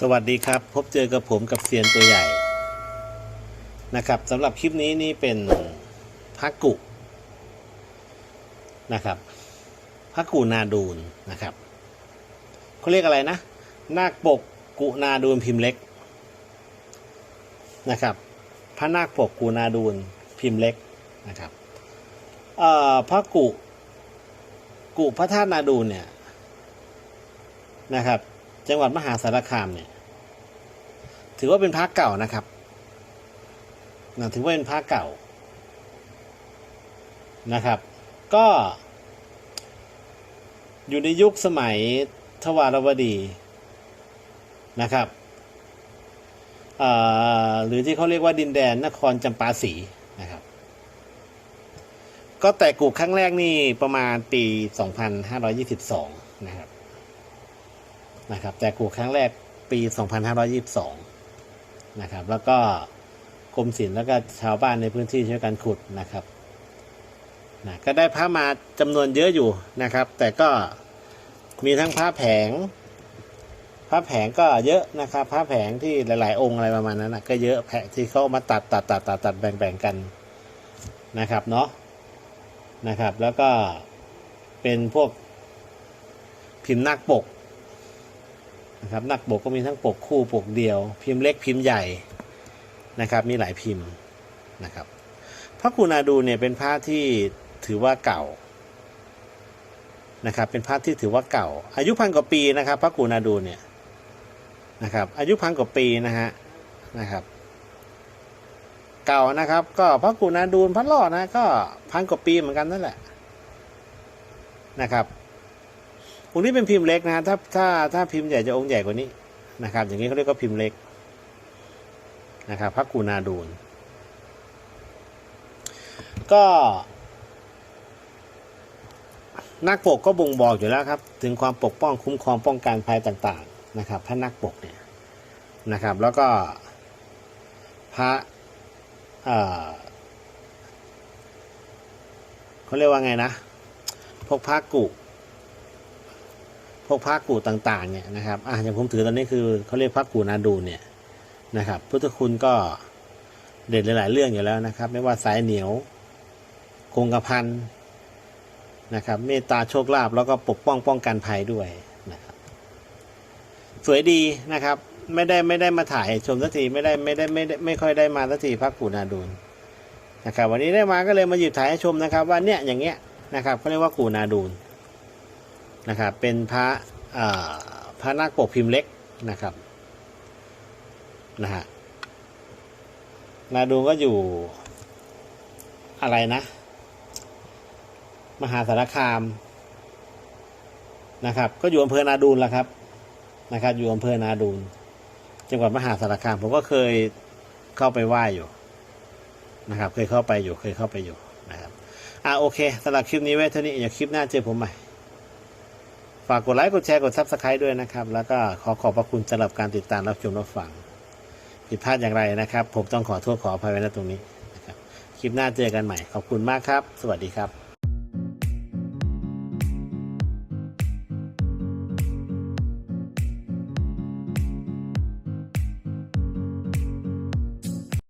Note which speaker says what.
Speaker 1: สวัสดีครับ พบเจอกับผมกับเซียนตัวใหญ่ นะครับสำหรับคลิปนี้นี่เป็นพักกุนะครับพักกุนาดูนนะครับเขาเรียกอะไรนะ นาคปกกุนาดูนพิมพ์เล็กนะครับพระนาคปกกุนาดูนพิมพ์เล็กนะครับพระกุกุพระธาตุนาดูนเนี่ยนะครับ จังหวัดมหาสารคามเนี่ย ถือว่าเป็นพระเก่านะครับนะถือว่าเป็นพระเก่านะครับ ก็ อยู่ในยุคสมัยทวารวดีนะครับหรือที่เขาเรียกว่าดินแดนนครจำปาสีนะครับ ก็แต่กูครั้งแรกนี่ประมาณปี 2522 นะครับ นะครับ แต่กูครั้งแรกปี 2522 นะครับ แล้วก็กรมศิลป์แล้วก็ชาวบ้านในพื้นที่ช่วยกันขุดนะครับนะก็ได้พระมาจำนวนเยอะอยู่นะครับ แต่ก็มีทั้งพระแผง พระแผงก็เยอะนะครับ พระแผงที่หลาย ๆ องค์อะไรประมาณนั้นนะก็เยอะแผงที่เขาเอามาตัดตัดตัดตัดตัดแบ่งแบ่งกันนะครับเนาะนะครับ แล้วก็เป็นพวกพิมพ์นาคปก นะครับนักปกก็มีทั้งปกคู่ปกเดียว พิมพ์เล็กพิมพ์ใหญ่นะครับ มีหลายพิมพ์นะครับพระกุณาดูเนี่ยเป็นพระที่ถือว่าเก่านะครับ เป็นพระที่ถือว่าเก่า อายุพันกว่าปีนะครับ พระกุณาดูเนี่ยนะครับ อายุพันกว่าปีนะฮะนะครับ เก่านะครับ ก็พระกุณาดูนพระรอดนะก็พันกว่าปีเหมือนกันนั่นแหละนะครับ องค์นี้เป็นพิมพ์เล็กนะถ้าถ้าถ้าพิมพ์ใหญ่จะองค์ใหญ่กว่านี้นะครับ อย่างนี้เขาเรียกว่าพิมพ์เล็กนะครับพระกูนาดูนก็นักปกก็บ่งบอกอยู่แล้วครับ ถึงความปกป้องคุ้มครองป้องกันภัยต่างๆนะครับ พระนักปกเนี่ยนะครับ แล้วก็พระเอ่อเขาเรียกว่าไงนะ พวกพระกุ พวกพระกูต่างๆเนี่ยนะครับอะอย่างผมถือตอนนี้คือเขาเรียกพระกูนาดูนเนี่ยนะครับ พุทธคุณก็เด่นหลาย ๆ เรื่องอยู่แล้วนะครับ ไม่ว่าสายเหนียว คงกระพันนะครับ เมตตาโชคลาภแล้วก็ปกป้องป้องกันภัยด้วยนะครับสวยดีนะครับไม่ได้ไม่ได้มาถ่ายชมสักทีไม่ได้ไม่ได้ไม่ได้ไม่ค่อยได้มาสักทีพระกูนาดูนนะครับ วันนี้ได้มาก็เลยมาหยิบถ่ายให้ชมนะครับ ว่าเนี่ยอย่างเงี้ยนะครับเขาเรียกว่ากูนาดูน นะครับเป็นพระพระนาคปกพิมพ์เล็กนะครับนะฮะนาดูนก็อยู่อะไรนะ มหาสารคามนะครับ ก็อยู่อำเภอนาดูนแหละครับนะครับ อยู่อำเภอนาดูนจังหวัดมหาสารคามผมก็เคยเข้าไปไหว้อยู่นะครับ เคยเข้าไปอยู่เคยเข้าไปอยู่นะครับอ่าโอเคสำหรับคลิปนี้ไว้เท่านี้อย่าคลิปหน้าเจอผมใหม่ ฝากกดไลค์กดแชร์กดซับสไครต์ด้วยนะครับ แล้วก็ขอขอบพระคุณสำหรับการติดตามรับชมรับฟังผิดพลาดอย่างไรนะครับ ผมต้องขอโทษขออภัยไว้ณตรงนี้นะครับคลิปหน้าเจอกันใหม่ ขอบคุณมากครับ สวัสดีครับ